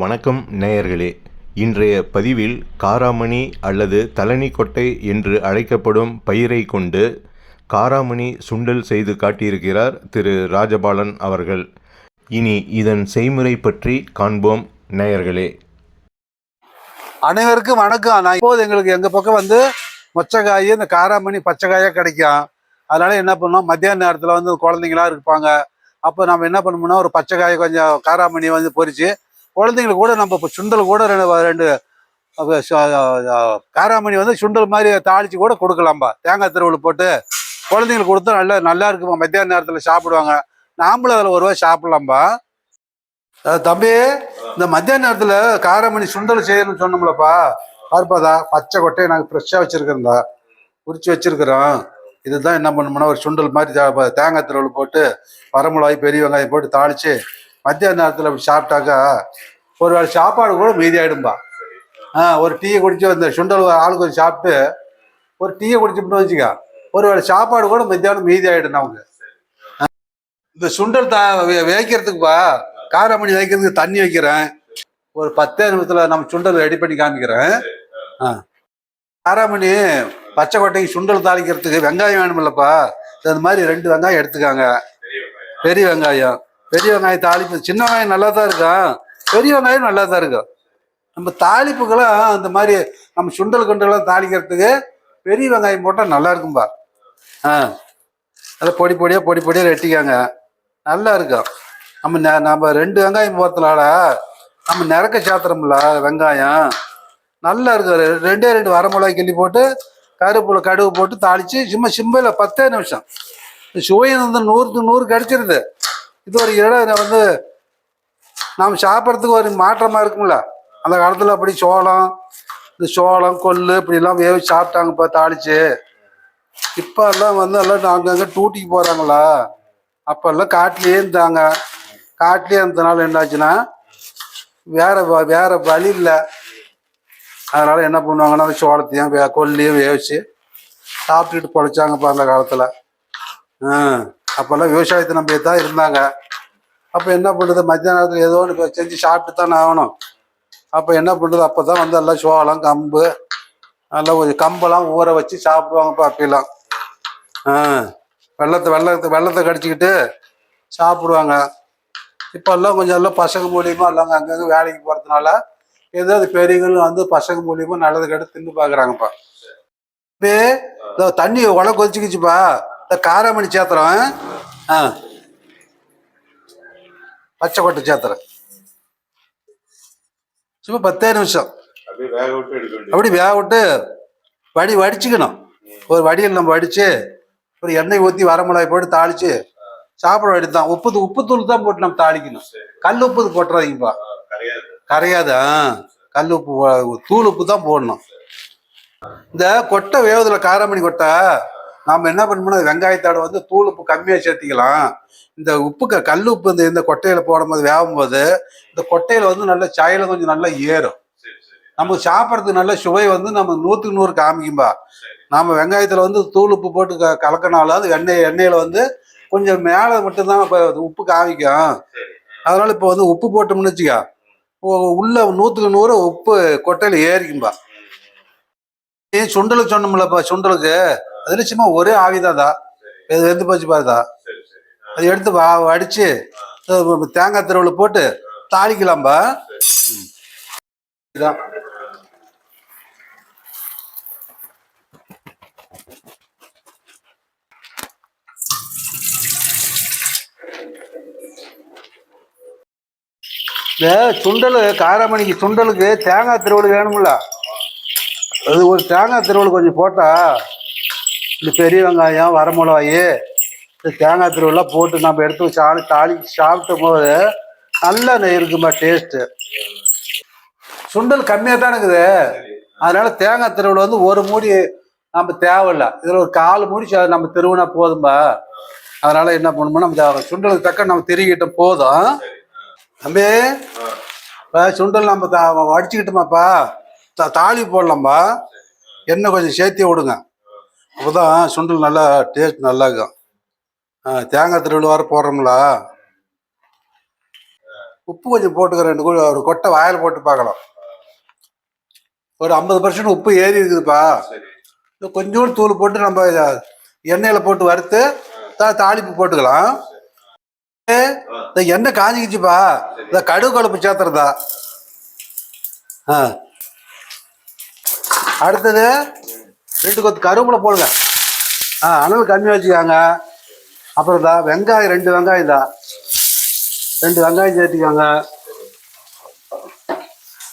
வணக்கம் நேயர்களே. இன்றைய பதிவில் காராமணி அல்லது தலனிக்கொட்டை என்று அழைக்கப்படும் பயிரை கொண்டு காராமணி சுண்டல் செய்து காட்டியிருக்கிறார் திரு ராஜபாலன் அவர்கள். இனி இதன் செய்முறை பற்றி காண்போம் நேயர்களே. அனைவருக்கும் வணக்கம். நான் இப்போது எங்களுக்கு எங்கள் பக்கம் வந்து மொச்சக்காய் இந்த காராமணி பச்சைக்காயாக கிடைக்கும். அதனால் என்ன பண்ணோம் மத்தியான நேரத்தில் வந்து குழந்தைங்களாம் இருப்பாங்க. அப்போ நம்ம என்ன பண்ணோம்னா ஒரு பச்சைக்காயை கொஞ்சம் காராமணி வந்து பொறிச்சு குழந்தைங்களுக்கு கூட நம்ம இப்போ சுண்டல் கூட ரெண்டு ரெண்டு காராமணி வந்து சுண்டல் மாதிரி தாளிச்சு கூட கொடுக்கலாம்பா. தேங்காய் திருவள்ளு போட்டு குழந்தைங்களுக்கு கொடுத்தா நல்லா நல்லா இருக்குமா? மத்தியான நேரத்தில் சாப்பிடுவாங்க. நாமளும் அதில் ஒரு சாப்பிட்லாம்பா. தம்பி இந்த மத்தியான நேரத்தில் காராமணி சுண்டல் செய்யணும்னு சொன்னோம்லப்பா. பார்ப்பதா பச்சை கொட்டையை நாங்கள் ஃப்ரெஷ்ஷாக வச்சுருக்கிறோம்டா. உரிச்சு வச்சுருக்கிறோம். இதுதான் என்ன பண்ணோம்னா ஒரு சுண்டல் மாதிரி தேங்காய் திருவள்ளு போட்டு வரமிளகாய் பெரிய வெங்காயம் போட்டு தாளித்து மத்தியான நேரத்தில் அப்படி சாப்பிட்டாக்கா ஒரு வேளை சாப்பாடு கூட மீதி ஆயிடும்பா ஆ ஒரு டீயை குடிச்சு அந்த சுண்டல் ஆளுக்கு கொஞ்சம் சாப்பிட்டு ஒரு டீயை குடிச்சுட்டு வச்சுக்க ஒரு வேளை சாப்பாடு கூட மத்தியானம் மீதி ஆகிடும் நமக்கு இந்த சுண்டல் தா வைக்கிறதுக்குப்பா காரமணி வைக்கிறதுக்கு தண்ணி வைக்கிறேன். ஒரு பத்தே நிமிஷத்தில் நம்ம சுண்டல் ரெடி பண்ணி காமிக்கிறேன். ஆ. காராமணி பச்சை கொட்டைக்கு சுண்டல் தாளிக்கிறதுக்கு வெங்காயம் வேணுமில்லப்பா. இந்த மாதிரி ரெண்டு வெங்காயம் எடுத்துக்காங்க. பெரிய வெங்காயம். பெரிய வெங்காயம் தாளிப்பு. சின்ன வெங்காயம் நல்லா தான் இருக்கும் பெரிய வெங்காயம் நல்லா தான் இருக்கும் நம்ம தாளிப்புக்கெல்லாம் அந்த மாதிரி நம்ம சுண்டல் கொண்டெல்லாம் தாளிக்கிறதுக்கு பெரிய வெங்காயம் போட்டால் நல்லா இருக்கும்பா ஆ. அதை பொடி பொடியாக பொடி பொடியாக வெட்டிக்காங்க. நல்லா இருக்கும். நம்ம நெ- நம்ம ரெண்டு வெங்காயம் போகிறதுனால நம்ம நிறக்க சாத்திரம்ல வெங்காயம். நல்லா இருக்கும். ரெ- ரெண்டே ரெண்டு வரமிளகாய் கிள்ளி போட்டு கருப்புல கடுகு போட்டு தாளித்து சும்மா சிம்பிள் பத்தே நிமிஷம். இந்த வந்து நூறுக்கு நூறு கிடச்சிருது. இது ஒரு இடம் வந்து நாம் சாப்பிட்றதுக்கு ஒரு மாற்றமாக இருக்கும்ல. அந்த காலத்தில் அப்படி சோளம் இந்த சோளம் கொள்ளு இப்படிலாம் வேவி சாப்பிட்டாங்கப்பா தாளிச்சு இப்போ எல்லாம் வந்து எல்லாம் அங்கங்கே டூட்டிக்கு போகிறாங்களா அப்போல்லாம் காட்டிலேயே இருந்தாங்க. காட்டிலே இருந்தனால என்னாச்சுன்னா வேற வ- வேற வழி இல்லை. அதனால என்ன பண்ணுவாங்கன்னா அந்த சோளத்தையும் வே வேவிச்சு சாப்பிட்டுட்டு பொழைச்சாங்கப்பா அந்த காலத்தில். ஆ. அப்போல்லாம் விவசாயத்தை நம்பி தான் இருந்தாங்க. அப்போ என்ன பண்ணுறது? மத்தியான நேரத்தில் ஏதோ ஒன்று செஞ்சு சாப்பிட்டு தானே ஆகணும். அப்போ என்ன பண்ணுறது? அப்போ தான் வந்து எல்லாம் சோளம் கம்பு நல்லா ஒரு கம்பெல்லாம் ஊற வச்சு சாப்பிடுவாங்கப்பா அப்பெல்லாம். வெள்ளத்தை வெள்ளத்தை வெள்ளத்தை கடிச்சிக்கிட்டு சாப்பிடுவாங்க. இப்போ எல்லாம் கொஞ்சம் எல்லாம் பசங்க மூலியமாக எல்லாம் அங்கங்கே வேலைக்கு போகிறதுனால ஏதோ அது பெரியவங்களும் வந்து பசங்க மூலியமாக நல்லது கெட்டு தின்னு பார்க்குறாங்கப்பா. இப்போ இந்த தண்ணி உல கொதிச்சுக்கிச்சுப்பா. காராமணி சேத்திரம் ஆ? பச்சை கொட்டை சேத்திரம். சும்மா பத்தே நிமிஷம். அப்படி வேக விட்டு வடி வடிச்சுக்கணும். ஒரு வடியில் நம்ம வடிச்சு ஒரு எண்ணெய் ஊற்றி வரமிளகாய் போட்டு தாளிச்சு சாப்பிட வேண்டியது தான் உப்பு உப்பு தூள் தான் போட்டு நம்ம தாளிக்கணும். கல் உப்பு போட்டுறாதீங்கப்பா. கரையாது. கல் உப்பு தூள் உப்பு தான் போடணும். இந்த கொட்டை வேவதுல காராமணி கொட்டை. நாம என்ன பண்ணணும்னா வெங்காயத்தோட வந்து தூள் உப்பு கம்மியாக சேர்த்திக்கலாம். இந்த உப்பு கல் உப்பு இந்த இந்த கொட்டையில போடும்போது வேகும்போது இந்த கொட்டையில வந்து நல்ல சாயல கொஞ்சம் நல்லா ஏறும். நமக்கு சாப்பிட்றதுக்கு நல்ல சுவை வந்து நம்ம நூற்றுக்கு நூறு காமிக்கும்பா. நாம வெங்காயத்தில் வந்து தூள் உப்பு போட்டு க கலக்கினாலும் அது எண்ணெய் எண்ணெயில் வந்து கொஞ்சம் மேலே மட்டும்தான் இப்போ உப்பு காமிக்கும். அதனால இப்போ வந்து உப்பு போட்டோம்னு வச்சுக்க உள்ள நூற்றுக்கு நூறு உப்பு கொட்டையில் ஏறிக்கும்பா. ஏன் சுண்டலுக்கு சொன்னோம்லப்பா சுண்டலுக்கு? அதில் சும்மா ஒரே ஆவிதாதா இது வெந்து போச்சு பாருதா அது எடுத்து வா அடித்து தேங்காய் திருவள்ளு போட்டு தாளிக்கலாம்பா. இதான். இந்த சுண்டல் காராமணிக்கு சுண்டலுக்கு தேங்காய் திருவள்ளு வேணும்ல. அது ஒரு தேங்காய் திருவள்ளு கொஞ்சம் போட்டா இந்த பெரிய வெங்காயம் வரமிளகாய் இந்த தேங்காய் திருவெல்லாம் போட்டு நம்ம எடுத்து வச்சு தாளி சாப்பிட்டும் போது நல்லா இருக்குமா டேஸ்ட்டு சுண்டல் கம்மியாக தான் இருக்குது. அதனால தேங்காய் திருவிழா வந்து ஒரு மூடி நம்ம தேவையில்ல. இதில் ஒரு கால் மூடி நம்ம திருவினா போதும்பா. அதனால என்ன பண்ணுமோ நம்ம சுண்டலுக்கு தக்க நம்ம திருகிட்டோம் போதும். தம்பி இப்போ சுண்டல் நம்ம தா- வடிச்சுக்கிட்டோமாப்பா. தா- தாளி போடலாம்பா. எண்ணெய் கொஞ்சம் சேர்த்தி விடுங்க. அப்போதான் சுண்டல் நல்லா டேஸ்ட் நல்லா இருக்கும். தேங்காய் திருவிழா போடுறோம்ல. உப்பு கொஞ்சம் போட்டுக்க ரெண்டு கூட ஒரு கொட்டை வாயில் போட்டு பார்க்கலாம். ஒரு ஐம்பது பர்சன்ட் உப்பு ஏறி இருக்குதுப்பா. கொஞ்சோண்டு தூள் போட்டு நம்ம எண்ணெயில் போட்டு வறுத்து தாளிப்பு போட்டுக்கலாம். இந்த எண்ணெய் காஞ்சிக்கிச்சுப்பா. இந்த கடுகு குழம்பு சேர்த்துறதா. ஆ. அடுத்தது ரெண்டு கொத்து கருவேப்பிலை போடுங்க. ஆ அனல் கம்மி வச்சுக்காங்க. அப்புறம் தான் வெங்காயம் ரெண்டு வெங்காயம் தான் ரெண்டு வெங்காயம் சேர்த்துக்கோங்க.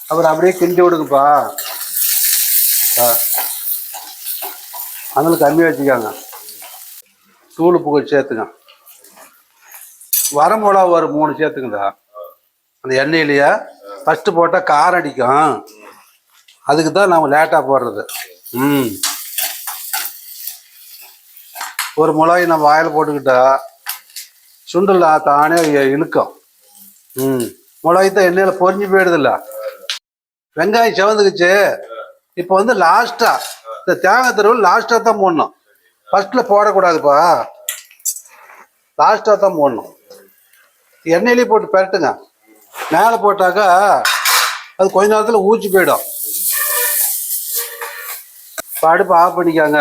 அப்புறம் அப்படியே கிண்டி விடுங்கப்பா. ஆ. அனல் கம்மி வச்சுக்கோங்க. தூள் புகழ் கொஞ்சம் சேர்த்துங்க வரமிளகா ஒரு மூணு சேர்த்துங்கடா அந்த எண்ணெயிலேயே ஃபஸ்ட்டு போட்டால் காரம் அடிக்கும் அதுக்கு தான் நம்ம லேட்டாக போடுறது. ம். ஒரு மிளகாய் நம்ம வாயில் போட்டுக்கிட்டா சுண்டல் தானே இழுக்கும். ம். மிளகாய் தான் எண்ணெயில் பொரிஞ்சு போயிடுதில்ல. வெங்காயம் செவந்துக்குச்சு. இப்போ வந்து லாஸ்ட்டாக இந்த தேங்காய் தருவல் லாஸ்ட்டாக தான் போடணும். ஃபர்ஸ்ட்டில் போடக்கூடாதுப்பா. லாஸ்ட்டாக தான் போடணும். எண்ணெயிலேயே போட்டு பெரட்டுங்க. மேலே போட்டாக்கா அது கொஞ்ச நேரத்தில் ஊற்றி போயிடும். இப்போ அடுப்பு ஆஃப் பண்ணிக்காங்க.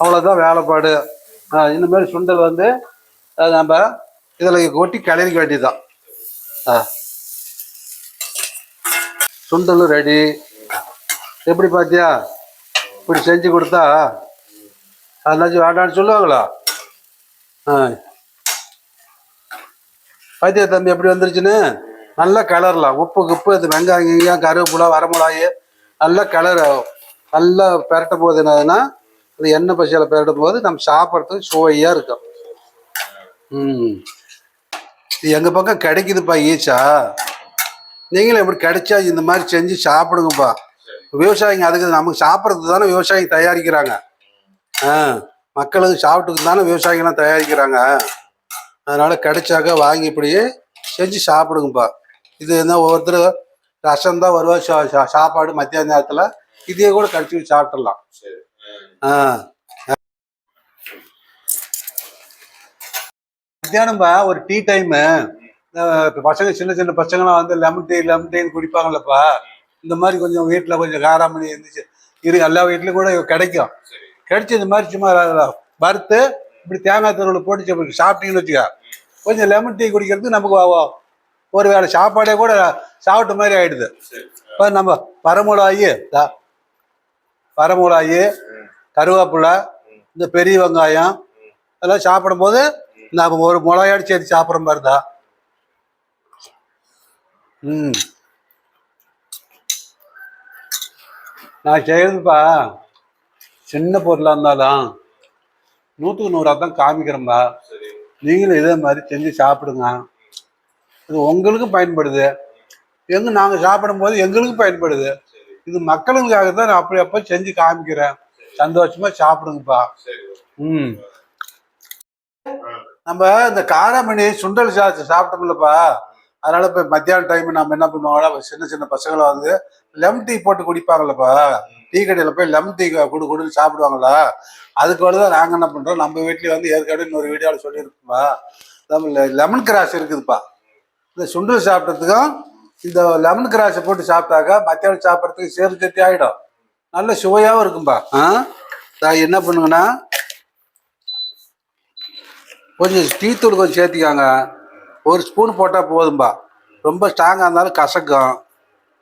அவ்வளோதான் வேலைப்பாடு. ஆ, இந்த மாதிரி சுண்டல் வந்து நம்ம இதில் கொட்டி கிளறிக்க வேண்டியதுதான். ஆ. சுண்டல் ரெடி எப்படி பார்த்தியா இப்படி செஞ்சு கொடுத்தா அதனாச்சும் வேண்டாம்னு சொல்லுவாங்களா? ஆ. பாத்தியா தம்பி எப்படி வந்துருச்சுன்னு? நல்லா கலரலாம் உப்பு கிப்பு அது வெங்காயம் கிங்காயம் கருவேப்பிலை வரமிளகாய் நல்லா ஆகும் நல்லா பெரட்ட போகுது என்னதுன்னா அது எண்ணெய் பசியில் பெருடும் போது நம்ம சாப்பிட்றதுக்கு சுவையாக இருக்கும். ம். இது எங்கள் பக்கம் கிடைக்குதுப்பா ஈச்சா. நீங்களும் எப்படி கிடைச்சா இந்த மாதிரி செஞ்சு சாப்பிடுங்கப்பா. விவசாயிங்க அதுக்கு நமக்கு சாப்பிட்றதுக்கு தானே விவசாயிங்க தயாரிக்கிறாங்க. ஆ மக்களுக்கு சாப்பிட்டுக்கு தானே விவசாயிங்கெல்லாம் தயாரிக்கிறாங்க. அதனால் கிடைச்சாக்க வாங்கி இப்படியே செஞ்சு சாப்பிடுங்கப்பா. இது என்ன ஒவ்வொருத்தர் ரசம் தான் வருவா சா- சா- சாப்பாடு மத்தியான நேரத்தில். இதையே கூட கடிச்சு சாப்பிட்டுடலாம். சரி. மத்தியானம்பா ஒரு டீ டைமு பசங்க சின்ன சின்ன பசங்களாம் வந்து லெமன் டீ லெமன் டீன்னு குடிப்பாங்கல்லப்பா. இந்த மாதிரி கொஞ்சம் வீட்டில் கொஞ்சம் காராமணி இருந்துச்சு. இரு எல்லா வீட்லையும் கூட கிடைக்கும். கிடைச்சி இந்த மாதிரி சும்மா வறுத்து இப்படி தேங்காய் தருவில் போட்டு சாப்பிட்டீங்கன்னு வச்சுக்க. கொஞ்சம் லெமன் டீ குடிக்கிறதுக்கு நமக்கு ஒரு வேளை சாப்பாடே கூட சாப்பிட்ட மாதிரி ஆயிடுது. இப்போ நம்ம தா- வரமிளகாயி கருவேப்பிலை இந்த பெரிய வெங்காயம் அதெல்லாம் சாப்பிடும்போது நம்ம ஒரு மிளகாடி சேர்த்து சாப்பிட்ற மாதிரி தான் ம். நான் செய்யறதுப்பா சின்ன பொருளாக இருந்தாலும் நூற்றுக்கு நூறாக தான் காமிக்கிறேன்பா. நீங்களும் இதே மாதிரி செஞ்சு சாப்பிடுங்க. இது உங்களுக்கும் பயன்படுது. எங்க நாங்கள் சாப்பிடும்போது எங்களுக்கும் பயன்படுது. இது மக்களுக்காக தான் நான் அப்படி அப்போ செஞ்சு காமிக்கிறேன். சந்தோஷமா சாப்பிடுங்கப்பா. ம். நம்ம இந்த காராமணி சுண்டல் சா சாப்பிட்டோம்லப்பா. அதனால இப்போ மத்தியான டைம் நம்ம என்ன பண்ணுவாங்களா சின்ன சின்ன பசங்களை வந்து லெமன் டீ போட்டு குடிப்பாங்கல்லப்பா. டீ கடையில் போய் லெமன் டீ குடு குடுன்னு சாப்பிடுவாங்களா? அதுக்கு தான் நாங்கள் என்ன பண்ணுறோம் நம்ம வீட்லேயே வந்து ஏற்கனவே இன்னொரு வீடியோவில் சொல்லியிருப்போம்ப்பா. நம்ம லெமன் கிராஸ் இருக்குதுப்பா. இந்த சுண்டல் சாப்பிட்றதுக்கும் இந்த லெமன் கிராஸை போட்டு சாப்பிட்டாக்கா மத்தியானம் சாப்பிட்றதுக்கு சேறு சத்தி ஆகிடும் நல்ல சுவையாகவும் இருக்கும்பா. ஆ? என்ன பண்ணுங்கன்னா கொஞ்சம் டீ தூள் கொஞ்சம் சேர்த்திக்காங்க. ஒரு ஸ்பூன் போட்டால் போதும்பா. ரொம்ப ஸ்ட்ராங்காக இருந்தாலும் கசக்கும்.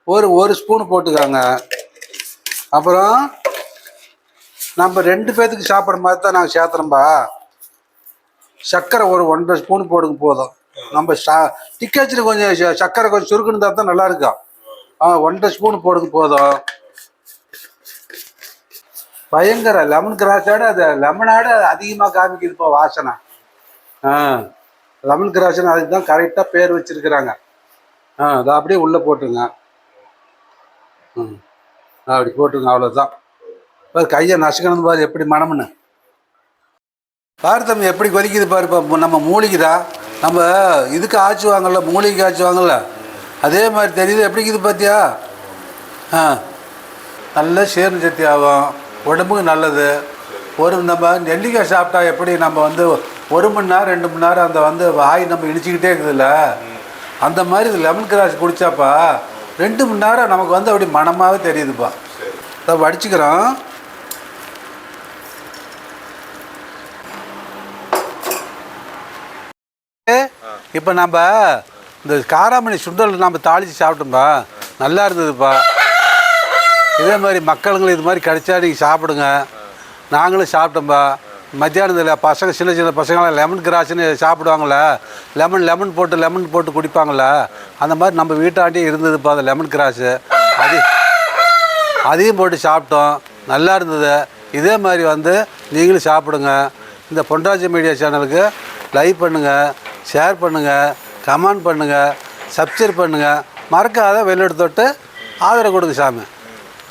ஒரு ஒரு ஸ்பூன் போட்டுக்காங்க. அப்புறம் நம்ம ரெண்டு பேர்த்துக்கு சாப்பிட்ற மாதிரி தான் நாங்கள் சேர்த்துறோம்பா. சர்க்கரை ஒரு ஒன்றரை ஸ்பூன் போடுங்க போதும். நம்ம சா டிக்காச்சில் கொஞ்சம் சர்க்கரை கொஞ்சம் சுருக்குன்னு இருந்தால் தான் நல்லா இருக்கும். ஆ ஒன்றரை ஸ்பூன் போடுங்க போதும். பயங்கர லெமன் கிராஸோட அது லெமனோட அதிகமாக காமிக்குது இப்போ வாசனை. ஆ லெமன் கிராஸ்னு அதுக்கு தான் கரெக்டாக பேர் வச்சிருக்கிறாங்க. ஆ அதை அப்படியே உள்ளே போட்டுருங்க. ம் அப்படி போட்டுருங்க அவ்வளோதான் பாரு கையை நசுக்கணும் பாரு எப்படி மனம்னு. பாரு தம்பி எப்படி கொதிக்குது பாரு இப்போ நம்ம மூலிகைதா நம்ம இதுக்கு ஆச்சுவாங்கல்ல மூலிகைக்கு ஆச்சுவாங்கல்ல அதே மாதிரி தெரியுது எப்படி இருக்குது பார்த்தியா ஆ நல்ல சேர்ந்து சக்தி ஆகும். உடம்புக்கு நல்லது. ஒரு நம்ம நெல்லிக்காய் சாப்பிட்டா எப்படி நம்ம வந்து ஒரு மணி நேரம் ரெண்டு மணி நேரம் அந்த வந்து வாய் நம்ம இடிச்சுக்கிட்டே இருக்குதுல்ல? அந்த மாதிரி இது லெமன் கிராஸ் குடிச்சாப்பா ரெண்டு மணி நேரம் நமக்கு வந்து அப்படி மனமாகவே தெரியுதுப்பா. அதை வடிச்சுக்கிறோம். இப்போ நம்ம இந்த காராமணி சுண்டல் நம்ம தாளித்து சாப்பிட்டோம்பா நல்லா இருந்ததுப்பா. இதே மாதிரி மக்களுங்களும் இது மாதிரி கிடைச்சா நீங்கள் சாப்பிடுங்க. நாங்களும் சாப்பிட்டோம்பா மத்தியானத்தில் பசங்க சின்ன சின்ன பசங்களாம் லெமன் கிராஸ்ன்னு சாப்பிடுவாங்களே லெமன் லெமன் போட்டு லெமன் போட்டு குடிப்பாங்களே அந்த மாதிரி நம்ம வீட்டாண்டி இருந்ததுப்பா அந்த லெமன் கிராஸு. அது அதையும் போட்டு சாப்பிட்டோம். நல்லா இருந்தது. இதே மாதிரி வந்து நீங்களும் சாப்பிடுங்க. இந்த பொன்ராஜ் மீடியா சேனலுக்கு லைக் பண்ணுங்கள் ஷேர் பண்ணுங்கள் கமெண்ட் பண்ணுங்கள் சப்ஸ்கிரைப் பண்ணுங்கள் மறக்காத வெள்ளெடுத்து தொட்டு ஆதரவு கொடுங்க சாமி.